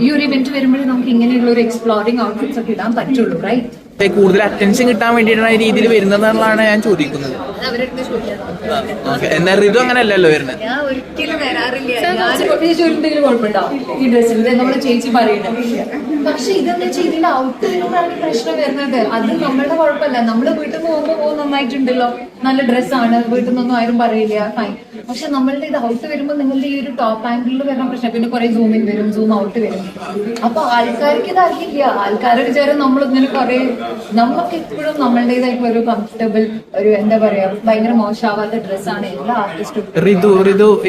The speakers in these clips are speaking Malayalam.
ഈ ഒരു ഇവന്റ് വരുമ്പോഴേ നമുക്ക് ഇങ്ങനെയുള്ള ഒരു എക്സ്പ്ലോറിംഗ് ഔട്ട്ഫിറ്റ്സ് ഒക്കെ ഇടാൻ പറ്റുള്ളൂ റൈറ്റ് കൂടുതൽ അറ്റൻഷൻ കിട്ടാൻ വേണ്ടിയിട്ടാണ് ഈ രീതിയിൽ വരുന്നതെന്നാണ് ഞാൻ ചോദിക്കുന്നത്. എന്നാൽ ഋതു അങ്ങനെയല്ലല്ലോ വരുന്നത്. ഈ ഡ്രസ്സിൽ നമ്മളെ ചേച്ചി പറയുന്നത്. പക്ഷെ ഇതെന്ന് വെച്ചാൽ ഇതിന്റെ ഔട്ട് വരുമ്പോഴാണ് പ്രശ്നം വരുന്നത്. അത് നമ്മളുടെ കുഴപ്പമില്ല. നമ്മൾ വീട്ടിൽ നിന്ന് പോകുമ്പോൾ പോകും നന്നായിട്ടുണ്ടല്ലോ. നല്ല ഡ്രസ്സാണ് വീട്ടിൽ നിന്നൊന്നും ആരും പറയില്ല ഫൈൻ പക്ഷെ നമ്മളുടെ ഇത് ഔട്ട് വരുമ്പോൾ നിങ്ങളുടെ ഈ ഒരു ടോപ്പ് ആംഗിളിൽ വരുന്ന പ്രശ്നം. പിന്നെ കുറെ സൂം ഇൻ വരും സൂം ഔട്ട് വരും. അപ്പൊ ആൾക്കാർക്ക് ഇത് അറിയില്ല. ആൾക്കാരുടെ വിചാരം നമ്മൾ ഇങ്ങനെ കുറെ നമുക്ക് എപ്പോഴും നമ്മളുടേതായിട്ടുള്ള ഒരു കംഫർട്ടബിൾ ഒരു എന്താ പറയാ ഭയങ്കര മോശമാവാത്ത ഡ്രസ്സാണ് എല്ലാ ആർട്ടിസ്റ്റും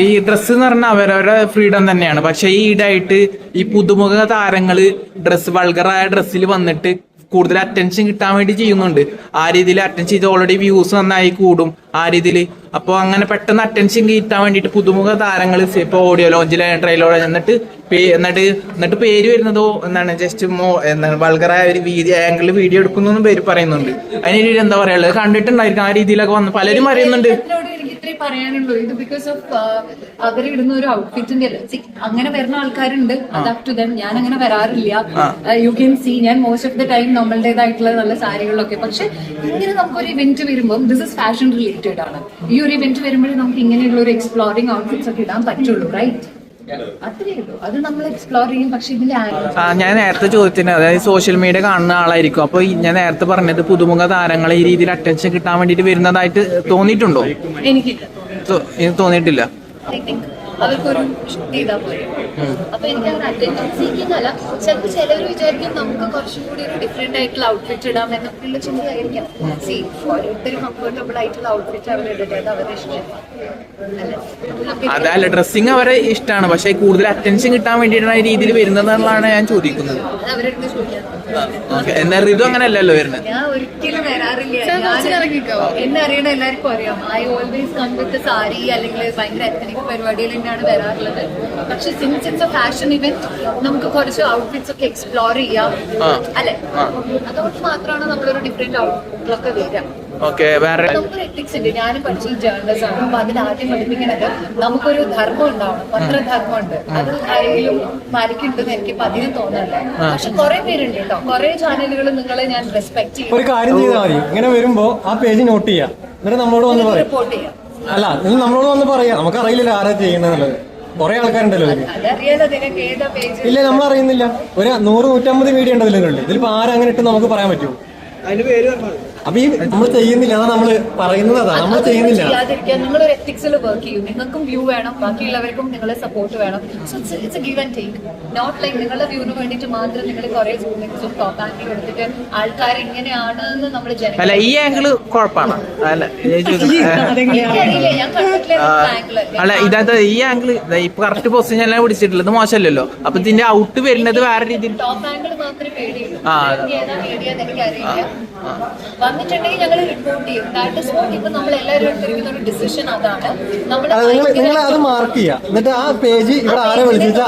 ഈ ഡ്രസ്സ് എന്ന് പറഞ്ഞാൽ അവരവരുടെ ഫ്രീഡം തന്നെയാണ്. പക്ഷെ ഈ ഈടായിട്ട് ഈ പുതുമുഖ താരങ്ങൾ ഡ്രസ് വൾഗറായ ഡ്രസ്സിൽ വന്നിട്ട് കൂടുതൽ അറ്റൻഷൻ കിട്ടാൻ വേണ്ടി ചെയ്യുന്നുണ്ട്. ആ രീതിയിൽ അറ്റൻഷൻ ചെയ്ത് ഓൾറെഡി വ്യൂസ് നന്നായി കൂടും. ആ രീതിയിൽ. അപ്പോൾ അങ്ങനെ പെട്ടെന്ന് അറ്റൻഷൻ കിട്ടാൻ വേണ്ടിയിട്ട് പുതുമുഖ താരങ്ങൾ ഇപ്പോൾ ഓഡിയോ ലോഞ്ചിൽ ട്രെയിലർ എന്നിട്ട് എന്നിട്ട് എന്നിട്ട് പേര് വരുന്നതോ എന്താണ്? ജസ്റ്റ് മോ എന്താണ്? വൾഗറായ ഒരു വീതി ആംഗിളിൽ വീഡിയോ എടുക്കുന്നു പേര് പറയുന്നുണ്ട്. അതിന് എന്താ പറയുള്ളത് കണ്ടിട്ടുണ്ടായിരിക്കും. ആ രീതിയിലൊക്കെ വന്ന് പലരും അറിയുന്നുണ്ട്. ഇത്രേ പറയാനുള്ളൂ. ഇത് ബിക്കോസ് ഓഫ് അവരിടുന്ന ഒരു ഔട്ട്ഫിറ്റിന്റെ അങ്ങനെ വരുന്ന ആൾക്കാരുണ്ട്. അത് അപ് ടു ദം ഞാൻ അങ്ങനെ വരാറില്ല യു ക്യാൻ സി ഞാൻ മോസ്റ്റ് ഓഫ് ദ ടൈം നമ്മളുടേതായിട്ടുള്ള നല്ല സാരികളിലൊക്കെ. പക്ഷെ ഇങ്ങനെ നമുക്കൊരു ഇവന്റ് വരുമ്പോൾ ദിസ് ഇസ് ഫാഷൻ റിലേറ്റഡ് ആണ്. ഈ ഒരു ഇവന്റ് വരുമ്പോഴേ നമുക്ക് ഇങ്ങനെയുള്ള ഒരു എക്സ്പ്ലോറിംഗ് ഔട്ട്ഫിറ്റ്സ് ഒക്കെ ഇടാൻ പറ്റുള്ളൂ റൈറ്റ് ഉള്ളൂ. അത് നമ്മൾ എക്സ്പ്ലോർ ചെയ്യും. പക്ഷെ ഇതിൽ ഞാൻ നേരത്തെ ചോദിച്ചത് അതായത് സോഷ്യൽ മീഡിയ കാണുന്ന ആളായിരിക്കും. അപ്പൊ ഈ ഞാൻ നേരത്തെ പറഞ്ഞത് പുതുമുഖ താരങ്ങളെ ഈ രീതിയിൽ അറ്റൻഷൻ കിട്ടാൻ വേണ്ടിയിട്ട് വരുന്നതായിട്ട് തോന്നിയിട്ടുണ്ടോ? എനിക്ക് തോന്നിയിട്ടില്ല. ഐ തിങ്ക് അവർക്കൊരു ഷൂട്ട് ചെയ്താൽ പോലെ അപ്പൊ എനിക്ക് അങ്ങനെ അറ്റൻഷൻ സീക്കിംഗ് അല്ല ചിലപ്പോൾ ചിലവർ വിചാരിക്കും നമുക്ക് കുറച്ചും കൂടി ഒരു ഡിഫറെന്റ് ആയിട്ടുള്ള ഔട്ട്ഫിറ്റ് ഇടാം എന്നൊക്കെയുള്ള ചിന്തയായിരിക്കാം. സി ഓരോരുത്തരും കംഫർട്ടബിൾ ആയിട്ടുള്ള ഔട്ട്ഫിറ്റ് അവർ ഇടട്ടെ അത് അവരുടെ ഇഷ്ടം. അതല്ല ഡ്രസ്സിങ് അവരെ ഇഷ്ടമാണ് പക്ഷെ കൂടുതൽ അറ്റൻഷൻ കിട്ടാൻ വേണ്ടിയിട്ടാണ് ഈ രീതിയിൽ വരുന്നതെന്നാണ് ഞാൻ ചോദിക്കുന്നത്. അത് ഇതും അങ്ങനെ അല്ലല്ലോ വരുന്നത് ഞാൻ ഒരിക്കലും വരാറില്ല. ഞാൻ എന്നെ അറിയണ എല്ലാവർക്കും അറിയാം. I always come with sari അല്ലെങ്കിൽ ഭയങ്കര എത്തനിക് പരിപാടിയിൽ തന്നെയാണ് വരാറുള്ളത്. പക്ഷെ since it's a fashion event നമുക്ക് കുറച്ച് ഔട്ട്ഫിറ്റ്സ് ഒക്കെ എക്സ്പ്ലോർ ചെയ്യാം. അല്ലെ? അതുകൊണ്ട് മാത്രമാണ് നമ്മളൊരു ഡിഫറെന്റ് ഔട്ട്ഫിറ്റിലൊക്കെ വരിക. ഓക്കെ വേറെ നമുക്കൊരു എത്തിക്സ് ഉണ്ട് ഞാനും പഠിച്ചത് ജേർണലിസം ആണ്. അപ്പൊ അതിൽ ആദ്യം പഠിപ്പിക്കുന്നത് നമുക്കൊരു ധർമ്മം ഉണ്ടാവണം. പത്രധർമ്മം ഉണ്ട് അത് ആരെങ്കിലും പാലിക്കുണ്ടെന്ന് എനിക്ക് പതിവ് തോന്നല്ലേ പക്ഷെ കുറെ പേരുണ്ട് കേട്ടോ. കുറെ ചാനലുകൾ നിങ്ങളെ ഞാൻ റെസ്പെക്ട് ചെയ്യും. ഒരു കാര്യം ചെയ്താൽ മതി. ഇങ്ങനെ വരുമ്പോ ആ പേജ് നോട്ട് ചെയ്യാം. എന്നിട്ട് നമ്മളോട് വന്ന് പറയും. റിപ്പോർട്ട് ചെയ്യാം. അല്ല നിങ്ങൾ നമ്മളോട് വന്ന് പറയാം. നമുക്ക് അറിയില്ലല്ലോ ആരാ ചെയ്യുന്നത് കുറെ ആൾക്കാരുണ്ടല്ലോ ഇല്ല നമ്മൾ അറിയുന്നില്ല ഒരു നൂറ് നൂറ്റമ്പത് വീഡിയോ ഉണ്ടല്ലോ ഇതിലിപ്പോ ആരങ്ങനെ അങ്ങനെ ഇട്ട് നമുക്ക് പറയാൻ പറ്റുമോ? അപ്പൊ ഈ നമ്മൾ ചെയ്യുന്നില്ല അതാ നമ്മൾ പറയുന്നതാ നമ്മൾ ചെയ്യുന്നില്ല. ചെയ്യാതിരിക്കാൻ നിങ്ങൾ ഒരു എത്തിക്സിൽ വർക്ക് ചെയ്യും. നിങ്ങൾക്കും വ്യൂ വേണം. ബാക്കിയുള്ളവർക്കും നിങ്ങളെ സപ്പോർട്ട് വേണം. So it's give and take not like നിങ്ങളുടെ വ്യൂവിന് വേണ്ടിയിട്ട് മാത്രം നിങ്ങൾ കുറെ സൂമിങ്സും ടോപ്പ് ആക്കി കൊടുത്തിട്ട് ആൾക്കാർ ഇങ്ങനെയാണ് എന്ന് നമ്മൾ അല്ല ഈ ആംഗിൾ കുഴപ്പമാണ് അല്ല അല്ല ഇതിനകത്ത് ഈ ആംഗിൾ ഇപ്പൊ കറക്റ്റ് പൊസിഷൻ എല്ലാം പിടിച്ചിട്ടില്ല. ഇത് മോശമല്ലല്ലോ. അപ്പൊ ഇതിന്റെ ഔട്ട് വരുന്നത് വേറെ രീതിയിൽ ടോപ്പ് ആംഗിൾ മാത്രമേ പേടിയുള്ളൂ. വന്നിട്ടുണ്ടെങ്കിൽ ഞങ്ങൾ റിപ്പോർട്ട് ചെയ്യും. ദാറ്റ് ഇസ് വാട്ട് ഇപ്പൊ നമ്മൾ എല്ലാവരും എടുത്തിരിക്കുന്ന ഒരു ഡിസിഷൻ അതാണ്. നമ്മൾ നിങ്ങൾ അത് മാർക്ക് ചെയ്യുക. എന്നിട്ട് ആ പേജ് ഇവിടെ ആരെ വിളിച്ചിട്ട്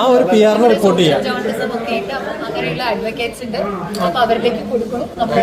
ആ ഒരു പി ആറിനെ റിപ്പോർട്ട് ചെയ്യുക. ജേർണലിസം ഒക്കെ ആയിട്ട് അപ്പം അങ്ങനെയുള്ള അഡ്വക്കേറ്റ്സ് ഉണ്ട്. അപ്പൊ അവരിലേക്ക് കൊടുക്കണം. നമ്മൾ